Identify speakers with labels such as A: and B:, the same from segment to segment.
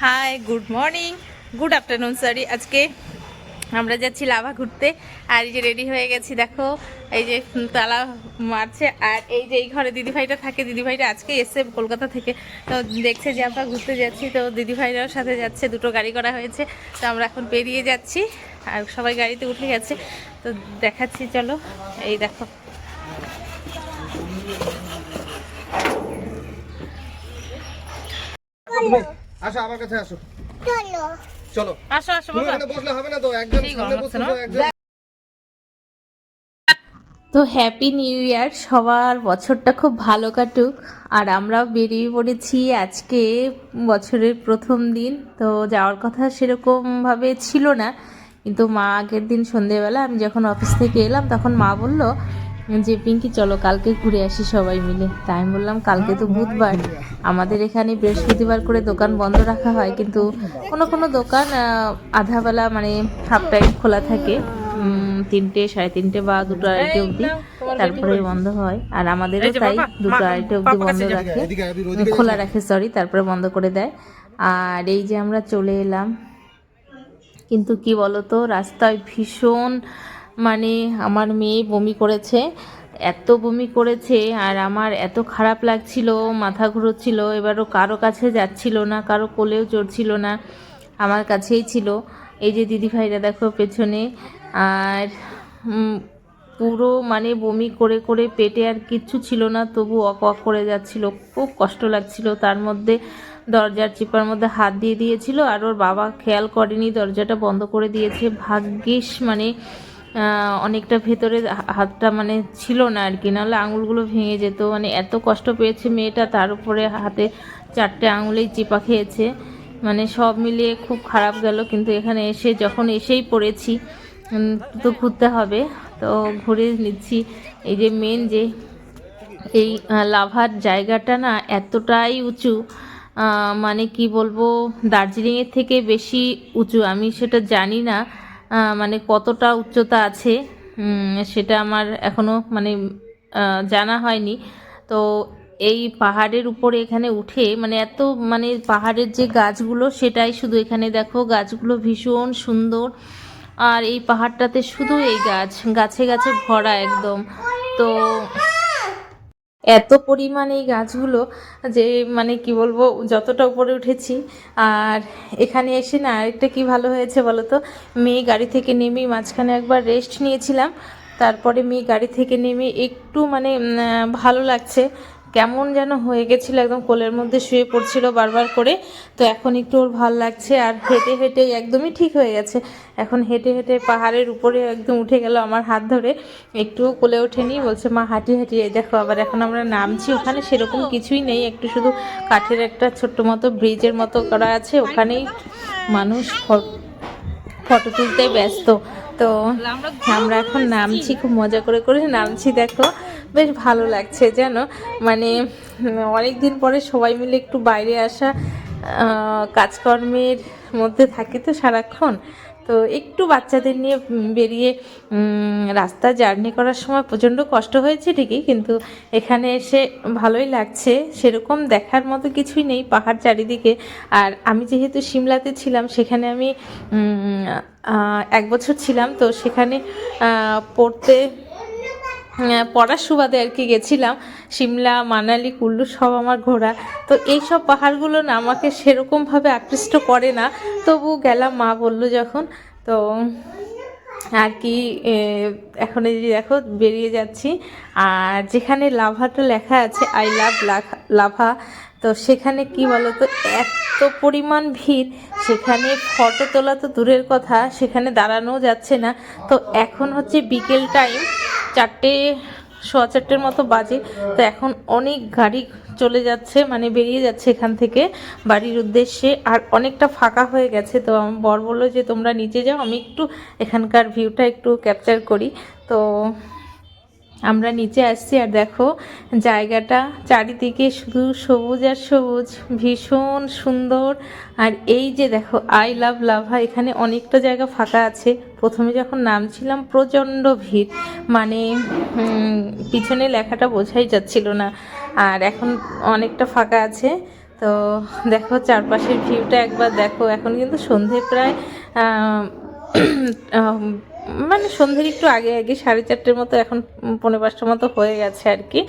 A: Hi good morning good afternoon sorry আজকে আমরা যাচ্ছি লাভা ঘুরতে। আর এই যে রেডি হয়ে গেছি, দেখো, এই যে তালা মারছে। আর এই যে এই ঘরে দিদিভাইটা থাকে, দিদিভাইটা আজকে এসছে কলকাতা থেকে। তো দেখছে যে আমরা ঘুরতে যাচ্ছি, তো দিদিভাইরাও সাথে যাচ্ছে, দুটো গাড়ি করা হয়েছে। তো আমরা এখন পেরিয়ে যাচ্ছি, আর সবাই গাড়িতে উঠে গেছে। তো দেখাচ্ছি, চলো, এই দেখো।
B: তুমি আসো আমার কাছে আসো। চলো।
A: আসো আসো
B: তুমি এখানে বসলে হবে না তো? একজন সামনে বসছো একজন
A: তো হ্যাপি নিউ ইয়ার সবার বছরটা খুব ভালো কাটুক। আর আমরাও বেরিয়ে পড়েছি আজকে বছরের প্রথম দিন। তো যাওয়ার কথা সেরকমভাবে ছিল না। কিন্তু মা আগের দিন সন্ধেবেলা আমি যখন অফিস থেকে এলাম তখন মা বলল যে পিঙ্কি চলো কালকে ঘুরে আসি সবাই মিলে। তাই আমি বললাম কালকে তো বুধবার। আমাদের এখানে বৃহস্পতিবার করে দোকান বন্ধ রাখা হয় কিন্তু কোনো কোনো দোকান আধাবেলা মানে হাফ টাইম খোলা থাকে তিনটে সাড়ে তিনটে বা দুটো আড়াইটে অবধি। তারপরে বন্ধ হয়। আর আমাদেরও তাই দুটো আড়াইটে অবধি বন্ধ রাখে। খোলা রাখে সরি তারপরে বন্ধ করে দেয়। আর এই যে আমরা চলে এলাম। কিন্তু কি বলতো রাস্তায় ভীষণ মানে আমার মেয়ে বমি করেছে, এত বমি করেছে আর আমার এত খারাপ লাগছিল, মাথা ঘুরোচ্ছিল, এবারও কারও কাছে যাচ্ছিল না, কারও কোলেও চড়ছিল না, আমার কাছেই ছিল। এই যে দিদি ভাইরা দেখো পেছনে, আর পুরো মানে বমি করে করে পেটে আর কিচ্ছু ছিল না, তবু অক অক করে যাচ্ছিল, খুব কষ্ট লাগছিল। তার মধ্যে দরজার চিপার মধ্যে হাত দিয়ে দিয়েছিল, আর ওর বাবা খেয়াল করেনি, দরজাটা বন্ধ করে দিয়েছে। ভাগ্যিস মানে অনেকটা ভেতরে হাতটা মানে ছিল না আর কি। নাহলে আঙুলগুলো ভেঙে যেত। মানে এত কষ্ট পেয়েছে মেয়েটা, তার উপরে হাতে চারটে আঙুলেই চিপা খেয়েছে। মানে সব মিলিয়ে খুব খারাপ গেল। কিন্তু এখানে এসে যখন এসেই পড়েছি তো ঘুরতে হবে। তো ঘুরে নিচ্ছি। এই যে মেন যে এই লাভার জায়গাটা না এতটাই উঁচু মানে কি বলব, দার্জিলিংয়ের থেকে বেশি উঁচু। আমি সেটা জানি না। মানে কতটা উচ্চতা আছে সেটা আমার এখনও মানে জানা হয়নি। তো এই পাহাড়ের উপরে এখানে উঠে মানে এত মানে পাহাড়ের যে গাছগুলো, সেটাই শুধু এখানে দেখো। গাছগুলো ভীষণ সুন্দর। আর এই পাহাড়টাতে শুধু এই গাছ, গাছে গাছে ভরা একদম। তো এত পরিমাণ এই গাছগুলো যে মানে কি বলব, যতটা উপরে উঠেছি। আর এখানে এসে না আরেকটা কি ভালো হয়েছে বলো তো? মেয়ে গাড়ি থেকে নেমেই মাঝখানে একবার রেস্ট নিয়েছিলাম। তারপরে মেয়ে গাড়ি থেকে নেমে একটু মানে ভালো লাগছে। কেমন যেন হয়ে গেছিল, একদম কোলের মধ্যে শুয়ে পড়ছিল বারবার করে। তো এখন একটু ওর ভালো লাগছে আর হেঁটে হেঁটে একদমই ঠিক হয়ে গেছে। এখন হেঁটে হেঁটে পাহাড়ের উপরে একদম উঠে গেল আমার হাত ধরে। একটুও কোলে ওঠেনি বলছে, মা, হাঁটি হাঁটি দেখো, আবার এখন আমরা নামছি। ওখানে সেরকম কিছুই নেই, একটু শুধু কাঠের একটা ছোট্ট মতো ব্রিজের মতো করা আছে। ওখানেই মানুষ ফটো তুলতে ব্যস্ত। তো আমরা এখন নামছি, খুব মজা করে করে নামছি, দেখো। বেশ ভালো লাগছে যেন। মানে অনেক দিন পরে সবাই মিলে একটু বাইরে আসা কাজকর্মের মধ্যে থাকি তো সারাক্ষণ। তো একটু বাচ্চাদের নিয়ে বেরিয়ে রাস্তা জার্নি করার সময় প্রচণ্ড কষ্ট হয়েছে ঠিকই, কিন্তু এখানে এসে ভালোই লাগছে। সেরকম দেখার মতো কিছুই নেই পাহাড় চারিদিকে। আর আমি যেহেতু সিমলাতে ছিলাম, সেখানে আমি এক বছর ছিলাম, তো সেখানে পড়তে পড়ার সুবাদে আর কি গেছিলাম। সিমলা, মানালি, কুল্লু সব আমার ঘোরা তো এই সব পাহাড়গুলো না আমাকে সেরকমভাবে আকৃষ্ট করে না। তবু গেলাম, মা বলল যখন। তো আর কি এখন এই যে দেখো, বেরিয়ে যাচ্ছি। আর যেখানে লাভাটা লেখা আছে আই লাভ লাভা। তো সেখানে কি বলতো, এত পরিমাণ ভিড়। সেখানে ফটো তোলা তো দূরের কথা, সেখানে দাঁড়ানোও যাচ্ছে না। তো এখন হচ্ছে বিকেল টাইম চারটে, সোয়া চারটের মতো বাজে। তো এখন অনেক গাড়ি চলে যাচ্ছে মানে বেরিয়ে যাচ্ছে এখান থেকে বাড়ির উদ্দেশ্যে। আর অনেকটা ফাঁকা হয়ে গেছে। তো আমার বর বলল যে, তোমরা নিচে যাও, আমি একটু এখানকার ভিউটা একটু ক্যাপচার করি। তো আমরা নিচে আসছি আর দেখো, জায়গাটা চারিদিকে শুধু সবুজ আর সবুজ, ভীষণ সুন্দর। আর এই যে দেখো আই লাভ লাভা এখানে অনেকটা জায়গা ফাঁকা আছে। প্রথমে যখন নামছিলাম, প্রচণ্ড ভিড়। মানে পিছনে লেখাটা বোঝাই যাচ্ছিল না। আর এখন অনেকটা ফাঁকা আছে। তো দেখো, চারপাশের ভিউটা একবার দেখো। এখন কিন্তু সন্ধে প্রায় মানে সন্ধ্যের একটু আগে আগে সাড়ে চারটের মতো এখন পনেরো পাঁচটার মতো হয়ে গেছে আর কি।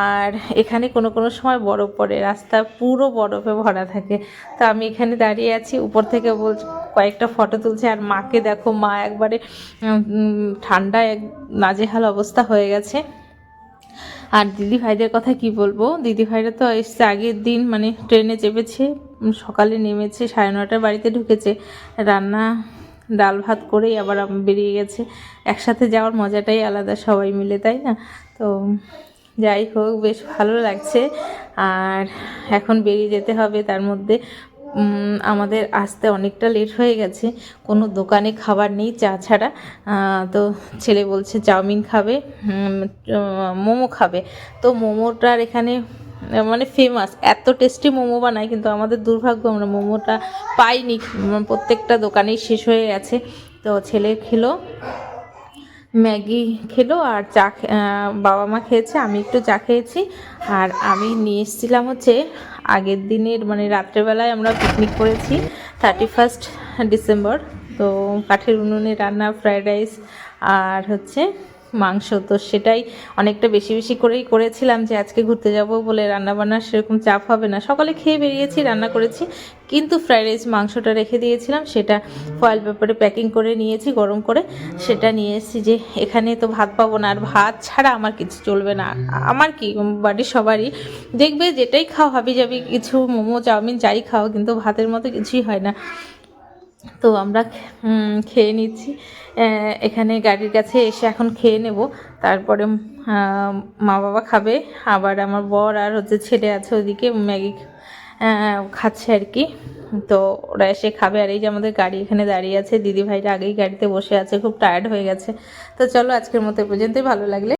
A: আর এখানে কোনো কোনো সময় বরফ পড়ে, রাস্তা পুরো বরফে ভরা থাকে। তো আমি এখানে দাঁড়িয়ে আছি, উপর থেকে বল, কয়েকটা ফটো তুলছে। আর মাকে দেখো, মা একবারে ঠান্ডায় এক নাজেহাল অবস্থা হয়ে গেছে। আর দিদি ভাইদের কথা কি বলব? দিদি ভাইরা তো এসছে আগের দিন মানে ট্রেনে চেপেছে সকালে নেমেছে, সাড়ে নটার বাড়িতে ঢুকেছে। রান্না ডাল ভাত করেই আবার বেরিয়ে গেছে। একসাথে যাওয়ার মজাটাই আলাদা সবাই মিলে, তাই না? তো যাই হোক, বেশ ভালো লাগছে। আর এখন বেরিয়ে যেতে হবে, তার মধ্যে আমাদের আসতে অনেকটা লেট হয়ে গেছে। কোনো দোকানে খাবার নেই চা ছাড়া। তো ছেলে বলছে, চাউমিন খাবে মোমো খাবে। তো মোমোটার এখানে মানে ফেমাস এত টেস্টি মোমো বানায়, কিন্তু আমাদের দুর্ভাগ্য, আমরা মোমোটা পাইনি। প্রত্যেকটা দোকানেই শেষ হয়ে গেছে। তো ছেলে খেলো, ম্যাগি খেলো, আর চা বাবা মা খেয়েছে, আমি একটু চা খেয়েছি। আর আমি নিয়ে এসেছিলাম হচ্ছে আগের দিনের মানে রাত্রেবেলায় আমরা পিকনিক করেছি থার্টি ফার্স্ট ডিসেম্বর তো কাঠের উনুনে রান্না ফ্রায়েড রাইস আর হচ্ছে মাংস, তো সেটাই অনেকটা বেশি বেশি করেই করেছিলাম যে আজকে ঘুরতে যাব বলে রান্না বান্নার সেরকম চাপ হবে না। সকালে খেয়ে বেরিয়েছি, রান্না করেছি, কিন্তু ফ্রাইড রাইস মাংসটা রেখে দিয়েছিলাম, সেটা ফয়েল পেপারে প্যাকিং করে নিয়েছি, গরম করে সেটা নিয়ে এসেছি যে এখানে তো ভাত পাবো না, আর ভাত ছাড়া আমার কিছু চলবে না। আমার কি, বাড়ির সবারই। দেখবে যেটাই খাও হাবি যাবি কিছু, মোমো, চাউমিন, যাই খাও, কিন্তু ভাতের মতো কিছুই হয় না। তো আমরা খেয়ে নিচ্ছি। এখানে গাড়ির কাছে এসে এখন খেয়ে নেব। তারপরে মা বাবা খাবে। আবার আমার বর আর হচ্ছে ছেলে আছে ওদিকে, ম্যাগি খাচ্ছে আর কি। তো ওরা এসে খাবে। আর এই যে আমাদের গাড়ি এখানে দাঁড়িয়ে আছে দিদি ভাইরা আগেই গাড়িতে বসে আছে, খুব টায়ার্ড হয়ে গেছে। তো চলো আজকের মতো পর্যন্তই। ভালো লাগলে